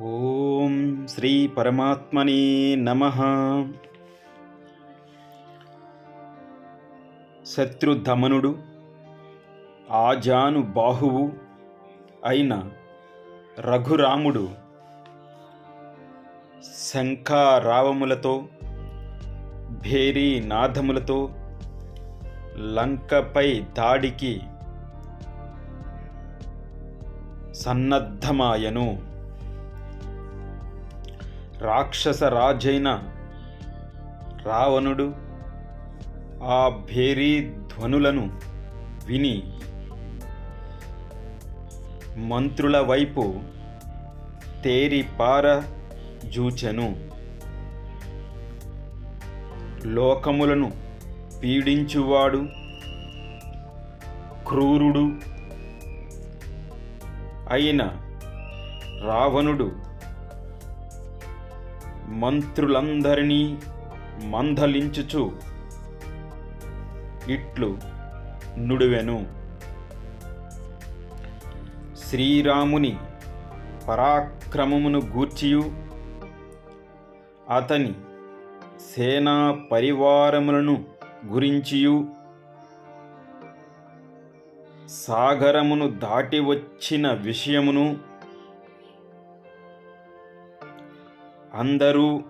ఓం శ్రీ పరమాత్మనే నమ. శత్రుధమనుడు ఆజాను బాహువు అయిన రఘురాముడు శంఖారావములతో భేరీ నాదములతో లంకపై దాడికి సన్నద్ధమాయను. రాక్షస రాజైన రావణుడు ఆ భేరీ ధ్వనులను విని మంత్రుల వైపు తేరిపార జూచెను. లోకములను పీడించువాడు క్రూరుడు అయిన రావణుడు మంత్రులందరినీ మందలించుచు ఇట్లు నుడివెను. శ్రీరాముని పరాక్రమమును గూర్చియు. అతని సేనా పరివారములను గురించియు. సాగరమును దాటి వచ్చిన విషయమును అందరూ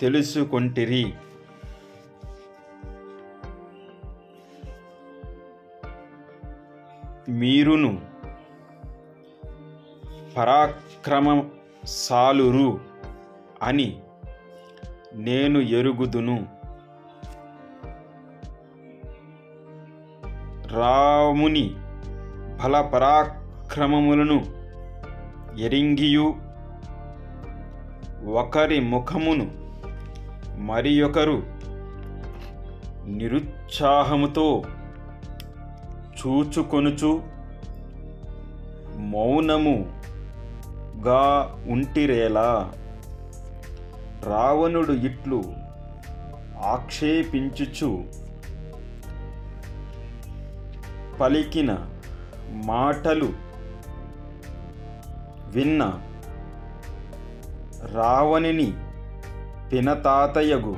తెలుసుకొంటిరి. మీరును పరాక్రమశాలురు అని నేను ఎరుగుదును. రాముని బలపరాక్రమములను ఎరింగియు ఒకరి ముఖమును మరి ఒకరు నిరుత్సాహముతో చూచుకొనుచు మౌనముగా ఉంటిరేలా? రావణుడు ఇట్లు ఆక్షేపించుచు పలికిన మాటలు విన్న రావణుని పినతాతయగు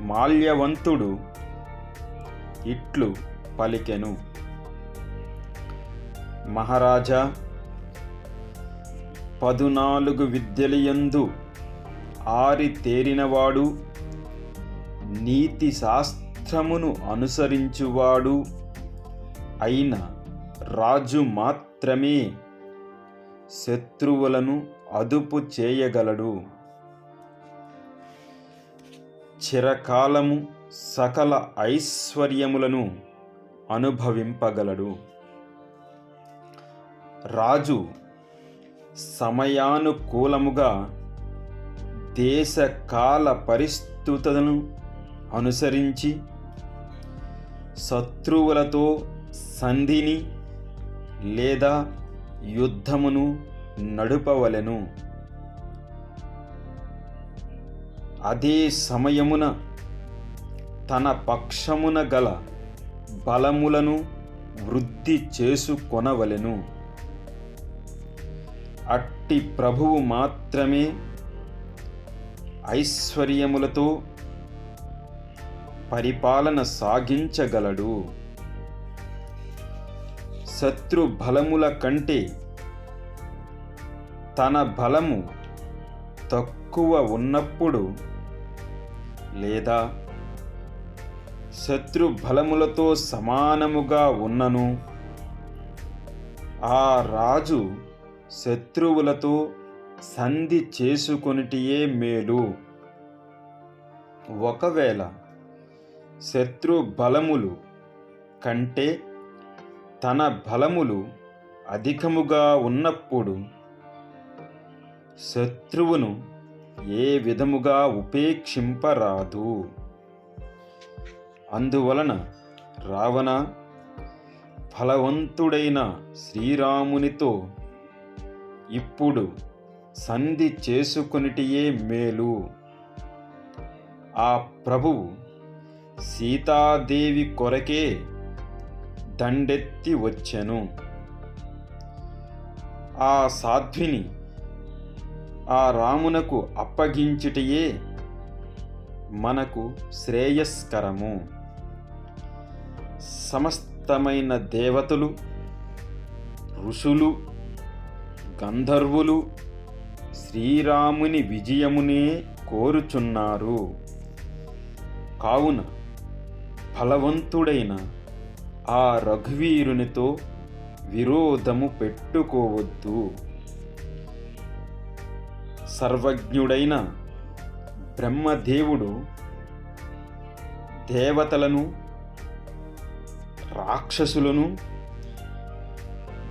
మాల్యవంతుడు ఇట్లు పలికెను. మహారాజా పదునాలుగు విద్యలయందు ఆరి తేరినవాడు నీతి శాస్త్రమును అనుసరించువాడు అయిన రాజు మాత్రమే శత్రువులను అదుపు చేయగలడు. చిరకాలము సకల ఐశ్వర్యములను అనుభవింపగలడు. రాజు సమయానుకూలముగా దేశకాల పరిస్థితులను అనుసరించి శత్రువులతో సంధిని లేదా యుద్ధమును నడుపవలెను. అదే సమయమున తన పక్షమున గల బలములను వృద్ధి చేసుకొనవలెను. అట్టి ప్రభువు మాత్రమే ఐశ్వర్యములతో పరిపాలన సాగించగలడు. శత్రు బలముల కంటే తన బలము తక్కువ ఉన్నప్పుడు లేదా శత్రు బలములతో సమానముగా ఉన్నను ఆ రాజు శత్రువులతో సంధి చేసుకొనిటియే మేలు. ఒకవేళ శత్రు బలములు కంటే తన బలములు అధికముగా ఉన్నప్పుడు శత్రువును ఏ విధముగా ఉపేక్షింపరాదు. అందువలన రావణ ఫలవంతుడైన శ్రీరామునితో ఇప్పుడు సంధి చేసుకునిటియే మేలు. ఆ ప్రభువు సీతాదేవి కొరకే దండెత్తి వచ్చెను. ఆ సాధ్విని ఆ రామునకు అప్పగించుటయే మనకు శ్రేయస్కరము. సమస్తమైన దేవతలు ఋషులు గంధర్వులు శ్రీరాముని విజయమునే కోరుచున్నారు. కావున ఫలవంతుడైన ఆ రఘువీరునితో విరోధము పెట్టుకోవద్దు. సర్వజ్ఞుడైన బ్రహ్మదేవుడు దేవతలను రాక్షసులను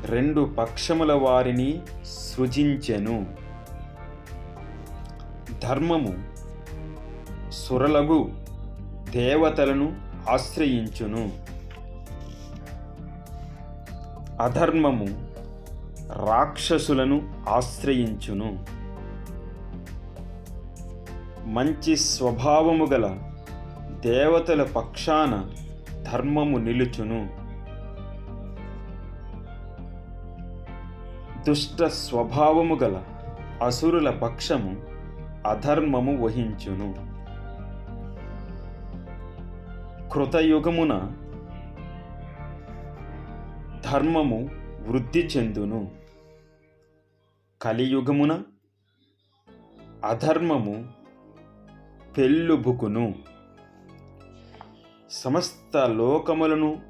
రెండు పక్షముల వారిని సృజించెను. ధర్మము సురలగు దేవతలను ఆశ్రయించును. అధర్మము రాక్షసులను ఆశ్రయించును. మంచి స్వభావము గల దేవతల పక్షాన ధర్మము నిలుచును. దుష్ట స్వభావము గల అసురుల పక్షము అధర్మము వహించును. కృతయుగమున ధర్మము వృద్ధి చెందును. కలియుగమున అధర్మము పెళ్ళుబుకును. సమస్త లోకములను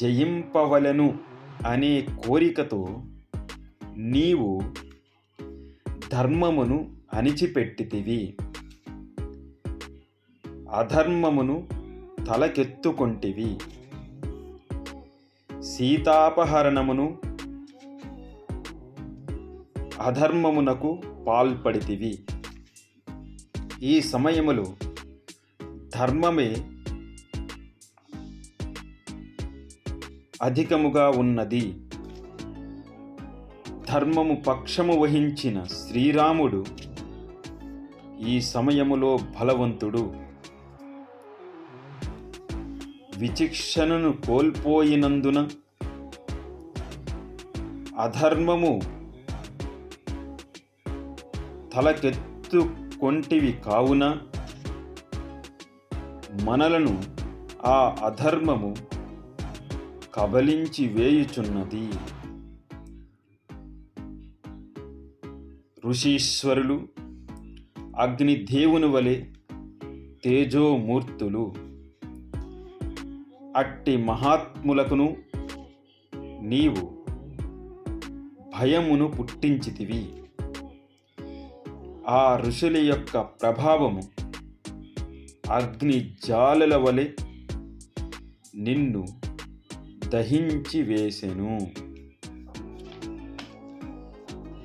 జయింపవలను అనే కోరికతో నీవు ధర్మమును అణిచిపెట్టితివి. అధర్మమును తలకెత్తుకొంటివి. సీతాపహరణమును అధర్మమునకు పాల్పడితివి. ఈ సమయములో ధర్మమే అధికముగా ఉన్నది. ధర్మము పక్షము వహించిన శ్రీరాముడు ఈ సమయములో బలవంతుడు. విచిక్షణను కోల్పోయినందున అధర్మము తలకెత్తుకొంటివి కావున మనలను ఆ అధర్మము కబలించి వేయుచున్నది. ఋషీశ్వరులు అగ్నిదేవుని వలె తేజోమూర్తులు అట్టి మహాత్ములకును నీవు భయమును పుట్టించితివి. ఆ ఋషుల యొక్క ప్రభావము అగ్ని జాలల వలె నిన్ను దహించి వేసెను.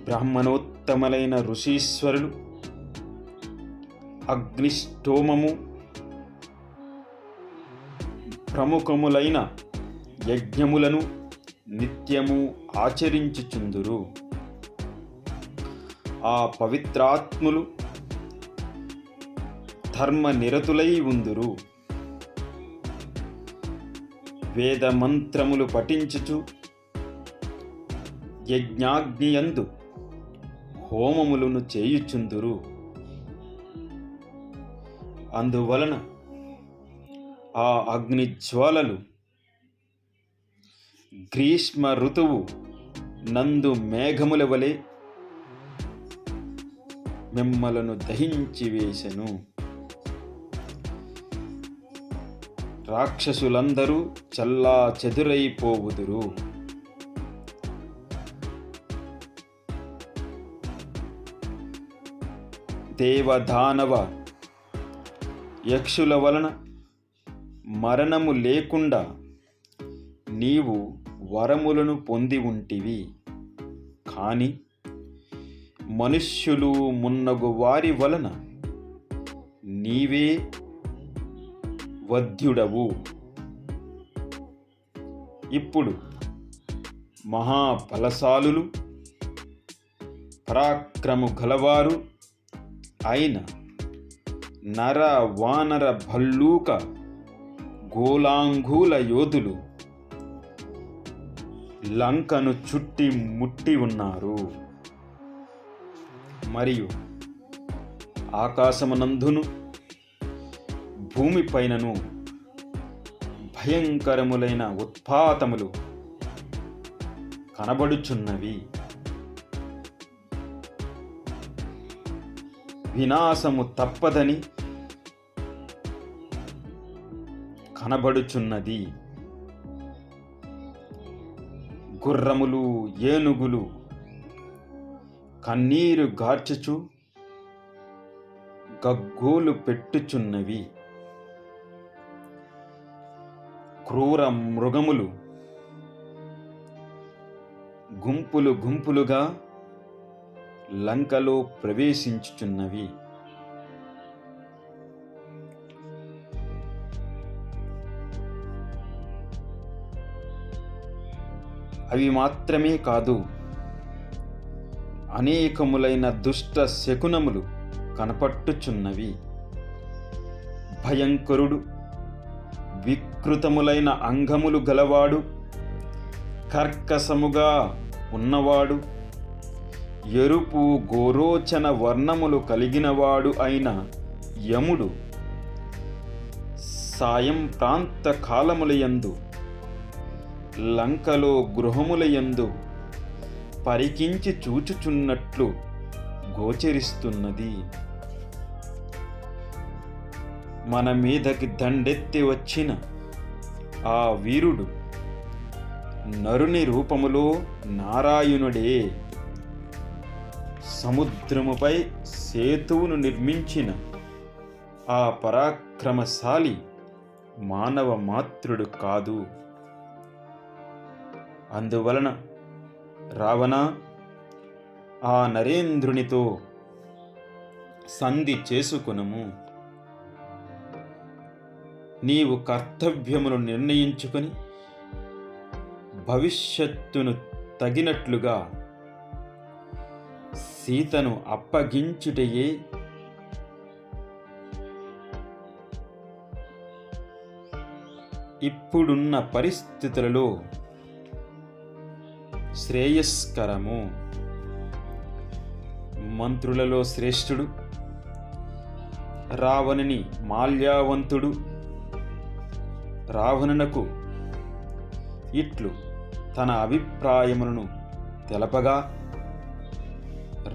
బ్రాహ్మణోత్తములైన ఋషీశ్వరులు అగ్నిష్టోమము ప్రముఖములైన యజ్ఞములను నిత్యము ఆచరించుచుందురు. ఆ పవిత్రాత్ములు ధర్మ నిరతులై ఉందురు. వేద మంత్రములు పఠించుచు యజ్ఞాగ్నియందు హోమములను చేయుచుందురు. అందువలన ఆ అగ్ని జ్వాలలు. గ్రీష్మ ఋతువు నందు మేఘముల వలె మిమ్మలను దహించి వేసెను. రాక్షసులందరూ చల్లా చెదురైపోవుదురు దేవదానవ యక్షుల వలన మరణము లేకుండా నీవు వరములను పొంది ఉంటివి. కానీ మనుష్యులు మున్నగు వారి వలన నీవే వధ్యుడవు. ఇప్పుడు మహాబలశాలులు పరాక్రము గలవారు అయిన నర వానర భల్లూక గోలాంగూల యోధులు లంకను చుట్టి ముట్టి ఉన్నారు. మరియు ఆకాశమునందును భూమిపైనను భయంకరములైన ఉత్పాతములు కనబడుచున్నవి. వినాశము తప్పదని కనబడుచున్నది. గుర్రములు ఏనుగులు కన్నీరు గార్చుచు గగ్గోలు పెట్టుచున్నవి. క్రూర మృగములు గుంపులు గుంపులుగా లంకలో ప్రవేశించుచున్నవి. అవి మాత్రమే కాదు అనేకములైన దుష్ట శకునములు కనపట్టుచున్నవి. భయంకరుడు వికృతములైన అంగములు గలవాడు కర్కసముగా ఉన్నవాడు ఎరుపు గోరోచన వర్ణములు కలిగినవాడు అయిన యముడు సాయం ప్రాంత కాలములయందు లంకలో గృహములయందు పరికించి చూచుచున్నట్లు గోచరిస్తున్నది. మన మీదకి దండెత్తి వచ్చిన ఆ వీరుడు నరుని రూపములో నారాయణుడే. సముద్రముపై సేతువును నిర్మించిన ఆ పరాక్రమశాలి మానవ మాతృడు కాదు. అందువలన రావణ ఆ నరేంద్రునితో సంధి చేసుకునము. నీవు కర్తవ్యమును నిర్ణయించుకొని భవిష్యత్తును తగినట్లుగా సీతను అప్పగించుటయే ఇప్పుడున్న పరిస్థితులలో శ్రేయస్కరము. మంత్రులలో శ్రేష్ఠుడు రావణుని మాల్యావంతుడు రావణునకు ఇట్లు తన అభిప్రాయములను తెలపగా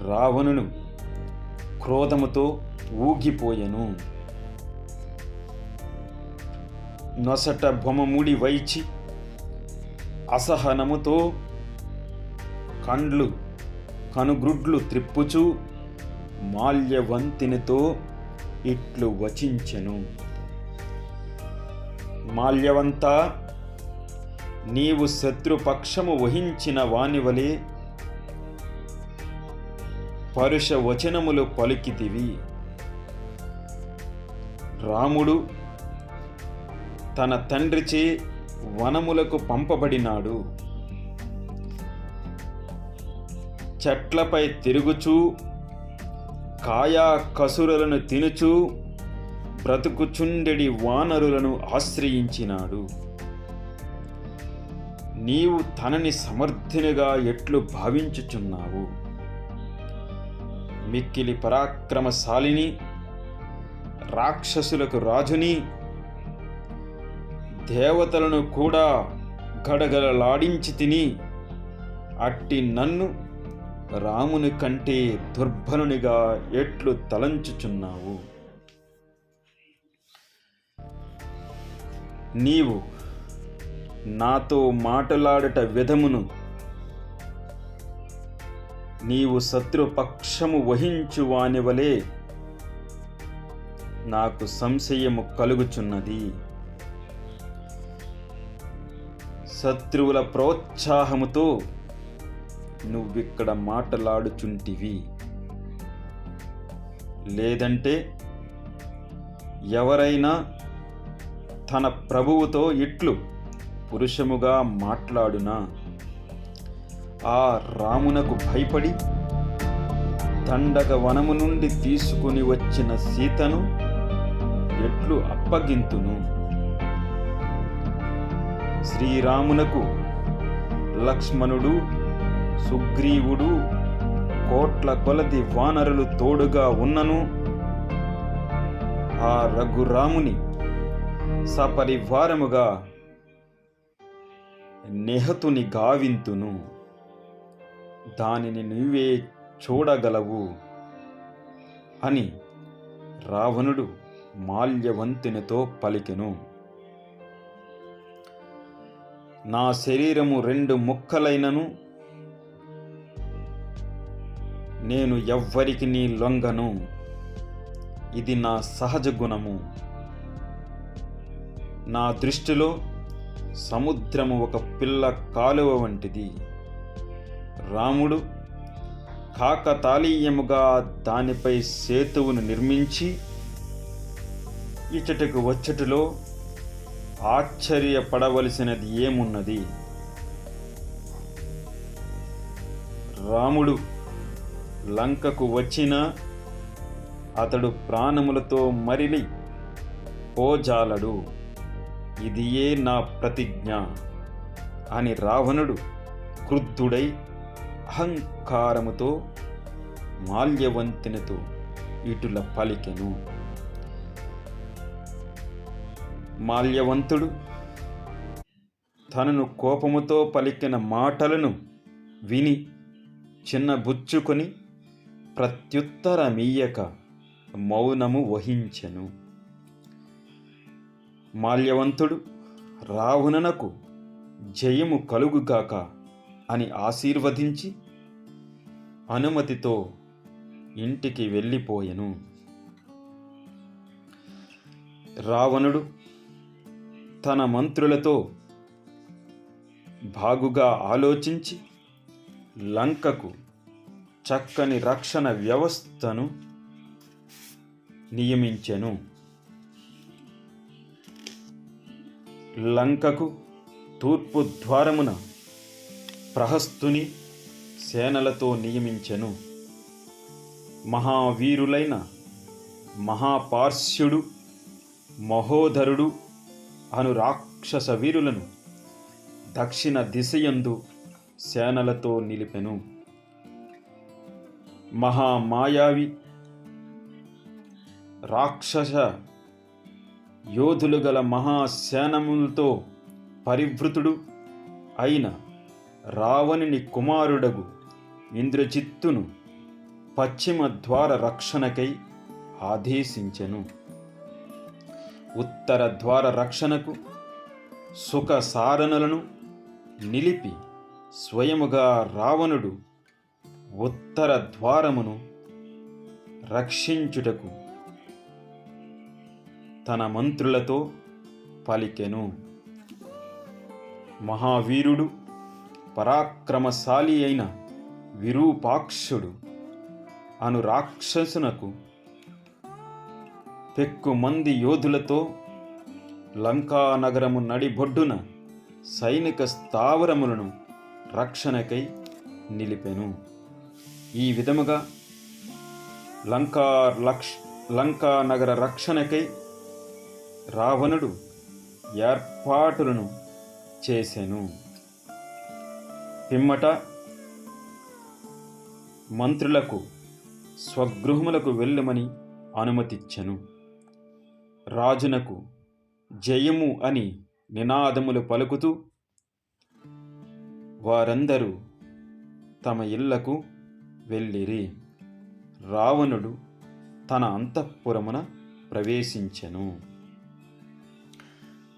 రావణును క్రోధముతో ఊగిపోయెను. నొసట బొమముడి వైచి అసహనముతో కండ్లు కనుగ్రుడ్లు త్రిప్పుచు మాల్యవంతినితో ఇట్లు వచించెను. మాల్యవంత నీవు శత్రుపక్షము వహించిన వానివలే పరుష వచనములు పలికితివి. రాముడు తన తండ్రిచే వనములకు పంపబడినాడు. చెట్లపై తిరుగుచూ కాయా కసురులను తినుచూ బ్రతుకుచుండెడి వానరులను ఆశ్రయించినాడు. నీవు తనని సమర్థునిగా ఎట్లు భావించుచున్నావు? మిక్కిలి పరాక్రమశాలిని రాక్షసులకు రాజుని దేవతలను కూడా గడగడలాడించి తిని అట్టి నన్ను రాముని కంటే దుర్బలునిగా ఎట్లు తలంచుచున్నావు? నీవు నాతో మాటలాడట విధమును నీవు శత్రుపక్షము వహించు వానివలే నాకు సంశయము కలుగుచున్నది. శత్రువుల ప్రోత్సాహముతో నువ్విక్కడ మాటలాడుచుంటివి. లేదంటే ఎవరైనా తన ప్రభువుతో ఇట్లు పురుషముగా మాట్లాడునా? ఆ రామునకు భయపడి తండగ వనము నుండి తీసుకుని వచ్చిన సీతను ఎట్లు అప్పగింతును? శ్రీరామునకు లక్ష్మణుడు సుగ్రీవుడు కోట్ల కొలది వానరులు తోడుగా ఉన్నను. ఆ రఘురాముని సపరివారముగా నిహతుని గావింతును. దానిని నువ్వే చూడగలవు అని రావణుడు మాల్యవంతునితో పలికెను. నా శరీరము రెండు ముక్కలైనను. నేను ఎవ్వరికి నీ లొంగను. ఇది నా సహజ గుణము. నా దృష్టిలో సముద్రము ఒక పిల్ల కాలువ వంటిది. రాముడు కాకతాళీయముగా దానిపై సేతువును నిర్మించి ఇచ్చటకు వచ్చటలో ఆశ్చర్యపడవలసినది ఏమున్నది? రాముడు లంకకు వచ్చిన అతడు ప్రాణములతో మరిలి పోజాలడు. ఇదియే నా ప్రతిజ్ఞ అని రావణుడు క్రుద్ధుడై అహంకారముతో మాల్యవంతునితో ఇటుల పలికెను. మాల్యవంతుడు తనను కోపముతో పలికిన మాటలను విని చిన్నబుచ్చుకొని ప్రత్యుత్తరమీయక మౌనము వహించెను. మాల్యవంతుడు రావణునకు జయము కలుగుగాక అని ఆశీర్వదించి అనుమతితో ఇంటికి వెళ్ళిపోయెను. రావణుడు తన మంత్రులతో బాగుగా ఆలోచించి లంకకు చక్కని రక్షణ వ్యవస్థను నియమించెను. లంకకు తూర్పు ద్వారమున ప్రహస్తుని సేనలతో నియమించెను. మహావీరులైన మహాపార్శ్యుడు మహోదరుడు అను రాక్షస వీరులను దక్షిణ దిశయందు సేనలతో నిలిపెను. మహామాయావి. రాక్షస యోధులు గల మహాసేనములతో పరివృతుడు అయిన రావణుని కుమారుడగు ఇంద్రజిత్తును పశ్చిమ ద్వార రక్షణకై ఆదేశించెను. ఉత్తర ద్వార రక్షణకు సుఖ సారణలను నిలిపి స్వయముగా రావణుడు ఉత్తర ద్వారమును రక్షించుటకు తన మంత్రులతో పలికెను. మహావీరుడు పరాక్రమశాలి అయిన విరూపాక్షుడు అను రాక్షసునకు పెక్కుమంది యోధులతో లంకానగరము నడిబొడ్డున సైనిక స్థావరములను రక్షణకై నిలిపెను. ఈ విధముగా లంకా లక్ష్ లంకా నగర రక్షణకై రావణుడు ఏర్పాటులను చేసెను. పిమ్మట మంత్రులకు స్వగృహములకు వెళ్ళమని అనుమతిచ్చెను. రాజునకు జయము అని నినాదములు పలుకుతూ వారందరూ తమ ఇళ్ళకు వెళ్ళిరి. రావణుడు తన అంతఃపురమున ప్రవేశించెను.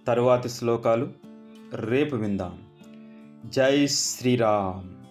తరువాతి శ్లోకాలు రేపు విందాం. జై శ్రీరామ్.